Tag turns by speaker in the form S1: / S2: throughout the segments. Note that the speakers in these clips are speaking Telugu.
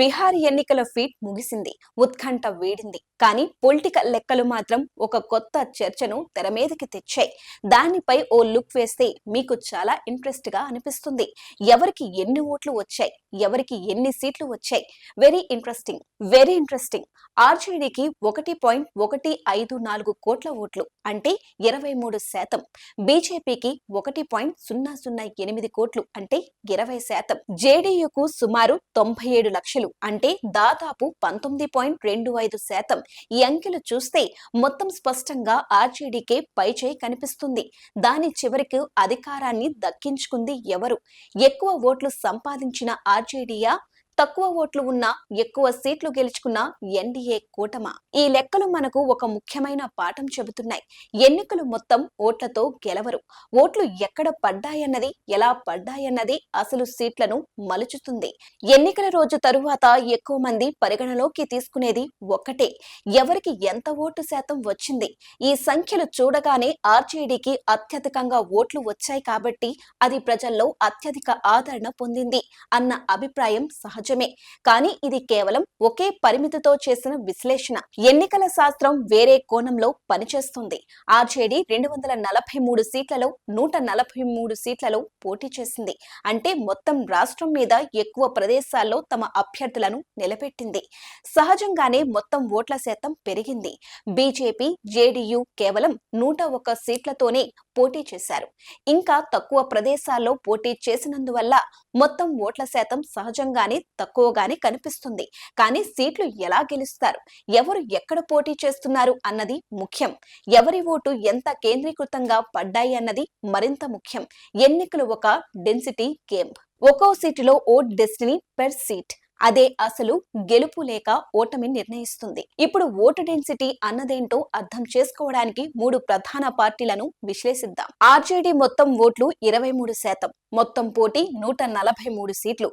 S1: బీహార్ ఎన్నికల ఫీట్ ముగిసింది ఉత్కంఠ వీడింది. కానీ పొలిటికల్ లెక్కలు మాత్రం ఒక కొత్త చర్చను తెర మీదకి తెచ్చాయి. దానిపై ఓ లుక్ వేస్తే మీకు చాలా ఇంట్రెస్ట్గా అనిపిస్తుంది. ఎవరికి ఎన్ని ఓట్లు వచ్చాయి ఎవరికి ఎన్ని సీట్లు వచ్చాయి? Very interesting very interesting. ఆర్జేడీకి ఒకటి పాయింట్ ఒకటి ఐదు నాలుగు కోట్ల ఓట్లు అంటే ఇరవై మూడు శాతం. బీజేపీకి ఒకటి పాయింట్ సున్నా సున్నా ఎనిమిది కోట్లు అంటే ఇరవై శాతం. జేడీయూకు సుమారు తొంభై ఏడు లక్షలు అంటే దాదాపు పంతొమ్మిది పాయింట్ రెండు ఐదు శాతం ఈ అంకెలు చూస్తే మొత్తం స్పష్టంగా ఆర్జేడీకే పైచేయి కనిపిస్తుంది. దాని చివరికి అధికారాన్ని దక్కించుకుంది ఎవరు? ఎక్కువ ఓట్లు సంపాదించిన ఆర్జేడీయా? తక్కువ ఓట్లు ఉన్నా ఎక్కువ సీట్లు గెలుచుకున్న ఎన్డీఏ కూటమా? ఈ లెక్కలు మనకు ఒక ముఖ్యమైన పాఠం చెబుతున్నాయి. ఎన్నికలు మొత్తం ఓట్లతో గెలవరు. ఓట్లు ఎక్కడ పడ్డాయన్నది ఎలా పడ్డాయన్నది అసలు సీట్లను మలుచుతుంది. ఎన్నికల రోజు తరువాత ఎక్కువ మంది పరిగణలోకి తీసుకునేది ఒక్కటే ఎవరికి ఎంత ఓటు శాతం వచ్చింది? ఈ సంఖ్యలు చూడగానే ఆర్జేడీకి అత్యధికంగా ఓట్లు వచ్చాయి కాబట్టి అది ప్రజల్లో అత్యధిక ఆదరణ పొందింది అన్న అభిప్రాయం నిజమే కానీ ఇది కేవలం ఒకే పరిమితితో చేసిన విశ్లేషణ. ఎన్నికల శాస్త్రం వేరే కోణంలో పనిచేస్తుంది. ఆర్జేడీ రెండు వందల నలభై మూడు సీట్లలో నూట నలభై మూడు సీట్లలో పోటీ చేసింది. అంటే మొత్తం రాష్ట్రం మీద ఎక్కువ ప్రదేశాల్లో తమ అభ్యర్థులను నిలబెట్టింది. సహజంగానే మొత్తం ఓట్ల శాతం పెరిగింది. బీజేపీ జేడీయూ కేవలం నూట ఒక్క సీట్లతోనే పోటీ చేశారు. ఇంకా తక్కువ ప్రదేశాల్లో పోటీ చేసినందువల్ల మొత్తం ఓట్ల శాతం సహజంగానే తక్కువగానే కనిపిస్తుంది. కానీ సీట్లు ఎలా గెలుస్తారు? ఎవరు ఎక్కడ పోటీ చేస్తున్నారు అన్నది ముఖ్యం. ఎవరి ఓటు ఎంత కేంద్రీకృతంగా పడ్డాయి అన్నది మరింత ముఖ్యం. ఎన్నికలు ఒక డెన్సిటీ గేమ్. ఒక్కో సీటులో ఓట్ డెస్టినీ పెర్ సీట్. అదే అసలు గెలుపు లేక ఓటమి నిర్ణయిస్తుంది. ఇప్పుడు ఓటు డెన్సిటీ అన్నదేంటో అర్థం చేసుకోవడానికి మూడు ప్రధాన పార్టీలను విశ్లేషిద్దాం. ఆర్జేడీ మొత్తం ఓట్లు ఇరవై మూడు శాతం మొత్తం పోటీ నూట నలభై మూడు సీట్లు.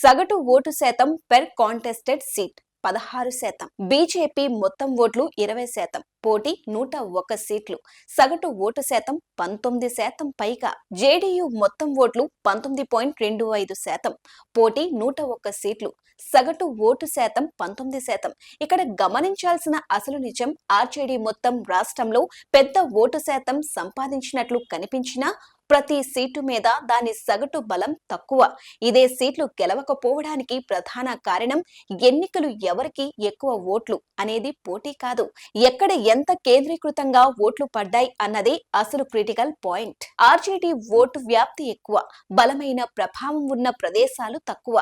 S1: సగటు ఓటు శాతం పెర్ కాంటెస్టెడ్ సీట్ పదహారు శాతం. బీజేపీ మొత్తం ఓట్లు ఇరవై శాతం పోటీ నూట ఒక్క సీట్లు. సగటు ఓటు శాతం పంతొమ్మిది శాతం పైగా. జేడీయూ మొత్తం ఓట్లు పంతొమ్మిది పాయింట్ రెండు ఐదు శాతం. పోటీ నూట ఒక్క సీట్లు. సగటు ఓటు శాతం పంతొమ్మిది శాతం. ఇక్కడ గమనించాల్సిన అసలు నిజం ఆర్జేడీ మొత్తం రాష్ట్రంలో పెద్ద ఓటు శాతం సంపాదించినట్లు కనిపించినా ప్రతి సీటు మీద దాని సగటు బలం తక్కువ. ఇదే సీట్లు గెలవకపోవడానికి ప్రధాన కారణం ఎన్నికలు ఎవరికి ఎక్కువ ఓట్లు అనేది పోటీ కాదు. ఎక్కడ ఎంత కేంద్రీకృతంగా ఓట్లు పడ్డాయి అన్నదే అసలు క్రిటికల్ పాయింట్. ఆర్జేడీ ఓటు వ్యాప్తి ఎక్కువ బలమైన ప్రభావం ఉన్న ప్రదేశాలు తక్కువ.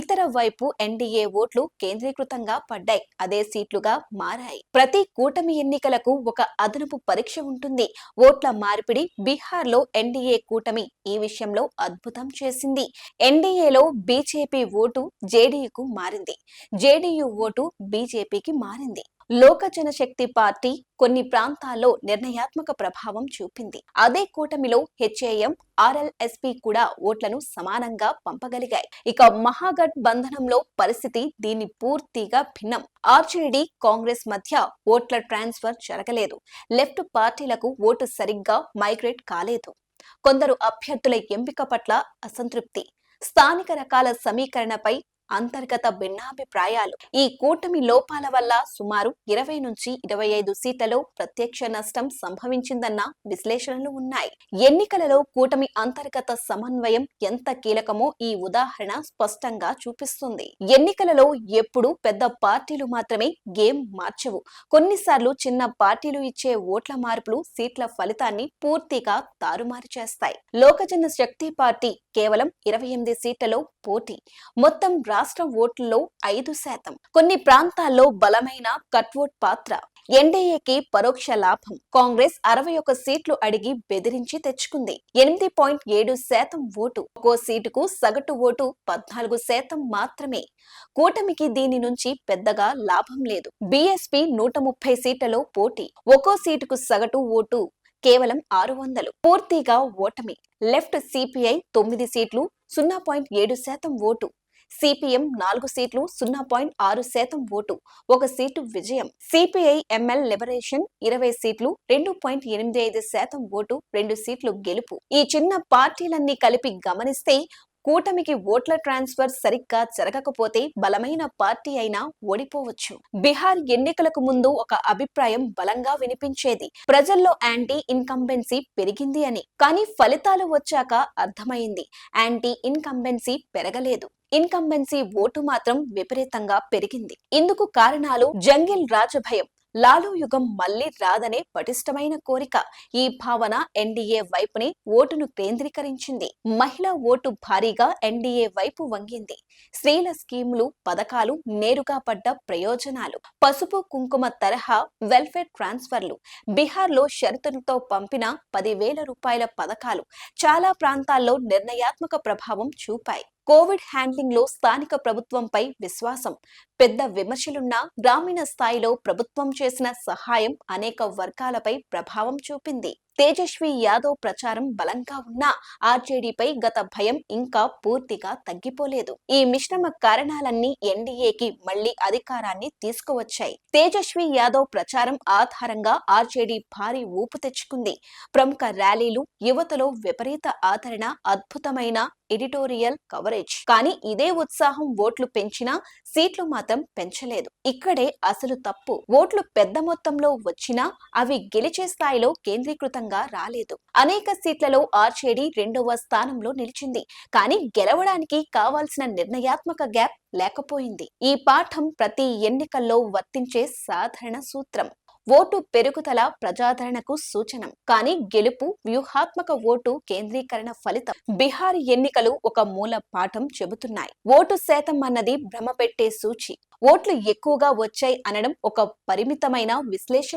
S1: ఇతర వైపు ఎన్డీఏ ఓట్లు కేంద్రీకృతంగా పడ్డాయి అదే సీట్లుగా మారాయి. ప్రతి కూటమి ఎన్నికలకు ఒక అదనపు పరీక్ష ఉంటుంది. ఓట్ల మార్పిడి బీహార్లో ఎన్డీఏ కూటమి ఈ విషయంలో అద్భుతం చేసింది. ఎన్డీఏలో బీజేపీ ఓటు జేడీయూకు మారింది. జేడీయూ ఓటు బీజేపీకి మారింది. లోక జనశక్తి పార్టీ కొన్ని ప్రాంతాల్లో నిర్ణయాత్మక ప్రభావం చూపింది. అదే కూటమిలో హెచ్ఏఎం ఆర్ఎల్ఎస్పి కూడా ఓట్లను సమానంగా పంపగలిగాయి. ఇక మహాగఠ్ బంధనంలో పరిస్థితి దీన్ని పూర్తిగా భిన్నం. ఆర్జేడీ కాంగ్రెస్ మధ్య ఓట్ల ట్రాన్స్ఫర్ జరగలేదు. లెఫ్ట్ పార్టీలకు ఓటు సరిగ్గా మైగ్రేట్ కాలేదు. కొందరు అభ్యర్థుల ఎంపిక పట్ల అసంతృప్తి. స్థానిక రకాల సమీకరణపై అంతర్గత భిన్నాభిప్రాయాలు. ఈ కూటమి లోపాల వల్ల సుమారు ఇరవై నుంచి ఇరవై ఐదు సీట్లలో ప్రత్యక్ష నష్టం సంభవించిందన్న విశ్లేషణలు ఉన్నాయి. ఎన్నికలలో కూటమి అంతర్గత సమన్వయం ఎంత కీలకమో ఈ ఉదాహరణ స్పష్టంగా చూపిస్తుంది. ఎన్నికలలో ఎప్పుడు పెద్ద పార్టీలు మాత్రమే గేమ్ మార్చవు. కొన్నిసార్లు చిన్న పార్టీలు ఇచ్చే ఓట్ల మార్పులు సీట్ల ఫలితాన్ని పూర్తిగా తారుమారు చేస్తాయి. లోకజన శక్తి పార్టీ కేవలం ఇరవై ఎనిమిది సీట్లలో పోటీ. మొత్తం రాష్ట్ర ఓట్లలో ఐదు శాతం. కొన్ని ప్రాంతాల్లో బలమైన కట్వోట్ పాత్ర. ఎన్డీఏకి పరోక్ష లాభం. కాంగ్రెస్ అరవై ఒక సీట్లు అడిగి బెదిరించి తెచ్చుకుంది. ఎనిమిది పాయింట్ ఏడు శాతం ఓటు. ఒక్కో సీటుకు సగటు ఓటు పద్నాలుగు శాతం మాత్రమే. కూటమికి దీని నుంచి పెద్దగా లాభం లేదు. బీఎస్పీ నూట ముప్పై సీట్లలో పోటీ. ఒక్కో సీటుకు సగటు ఓటు కేవలం ఆరు వందలు. పూర్తిగా ఓటమి. లెఫ్ట్ సిపిఐ తొమ్మిది సీట్లు. సున్నా పాయింట్ ఏడు శాతం ఓటు. సిపిఎం నాలుగు సీట్లు సున్నా పాయింట్ ఆరు శాతం ఓటు ఒక సీటు విజయం. సిపిఐ ఎంఎల్ లిబరేషన్ ఇరవై సీట్లు రెండు పాయింట్ ఎనిమిది ఐదు శాతం ఓటు రెండు సీట్లు గెలుపు. ఈ చిన్న పార్టీలన్నీ కలిపి గమనిస్తే కూటమికి ఓట్ల ట్రాన్స్ఫర్ సరిగ్గా జరగకపోతే బలమైన పార్టీ అయినా ఓడిపోవచ్చు. బీహార్ ఎన్నికలకు ముందు ఒక అభిప్రాయం బలంగా వినిపించేది ప్రజల్లో యాంటీ ఇన్కంబెన్సీ పెరిగింది అని. కానీ ఫలితాలు వచ్చాక అర్థమైంది యాంటీ ఇన్కంబెన్సీ పెరగలేదు. ఇన్కంబెన్సీ ఓటు మాత్రం విపరీతంగా పెరిగింది. ఇందుకు కారణాలు జంగిల్ రాజభయం. లాలూ యుగం మళ్ళీ రాదనే పటిష్టమైన కోరిక. ఈ భావన ఎన్డీఏ వైపునే ఓటును కేంద్రీకరించింది. మహిళా ఓటు భారీగా ఎన్డీఏ వైపు వంగింది. స్త్రీల స్కీములు పథకాలు నేరుగా పడ్డ ప్రయోజనాలు. పసుపు కుంకుమ తరహా వెల్ఫేర్ ట్రాన్స్ఫర్లు. బీహార్లో షరతులతో పంపిన పదివేల రూపాయల పథకాలు. చాలా ప్రాంతాల్లో నిర్ణయాత్మక ప్రభావం చూపాయి. కోవిడ్ హ్యాండ్లింగ్లో స్థానిక ప్రభుత్వంపై విశ్వాసం. పెద్ద విమర్శలున్నా గ్రామీణ స్థాయిలో ప్రభుత్వం చేసిన సహాయం అనేక వర్గాలపై ప్రభావం చూపింది. తేజస్వి యాదవ్ ప్రచారం బలంగా ఉన్నా ఆర్జేడీపై గత భయం ఇంకా పూర్తిగా తగ్గిపోలేదు. ఈ మిశ్రమ కారణాలన్నీ ఎన్డీఏకి మళ్ళీ అధికారాన్ని తీసుకువచ్చాయి. తేజస్వి యాదవ్ ప్రచారం ఆధారంగా ఆర్జేడీ భారీ ఊపు తెచ్చుకుంది. ప్రముఖ ర్యాలీలు యువతలో విపరీత ఆదరణ అద్భుతమైన ఎడిటోరియల్ కవరేజ్. కానీ ఇదే ఉత్సాహం ఓట్లు పెంచినా సీట్లు మాత్రం పెంచలేదు. ఇక్కడే అసలు తప్పు. ఓట్లు పెద్ద మొత్తంలో వచ్చినా అవి గెలిచే స్థాయిలో కేంద్రీకృతంగా రాలేదు. అనేక సీట్లలో ఆర్జేడీ రెండవ స్థానంలో నిలిచింది. కానీ గెలవడానికి కావాల్సిన నిర్ణయాత్మక గ్యాప్ లేకపోయింది. ఈ పాఠం ప్రతి ఎన్నికల్లో వర్తించే సాధారణ సూత్రం. ఓటు పెరుగుదల ప్రజాదరణకు సూచనం. కానీ గెలుపు వ్యూహాత్మక ఓటు కేంద్రీకరణ ఫలితం. బీహార్ ఎన్నికలు ఒక మూల పాఠం చెబుతున్నాయి. ఓటు శాతం అన్నది భ్రమ పెట్టే సూచి. ఓట్లు ఎక్కువగా వచ్చాయి అనడం ఒక పరిమితమైన విశ్లేషణ.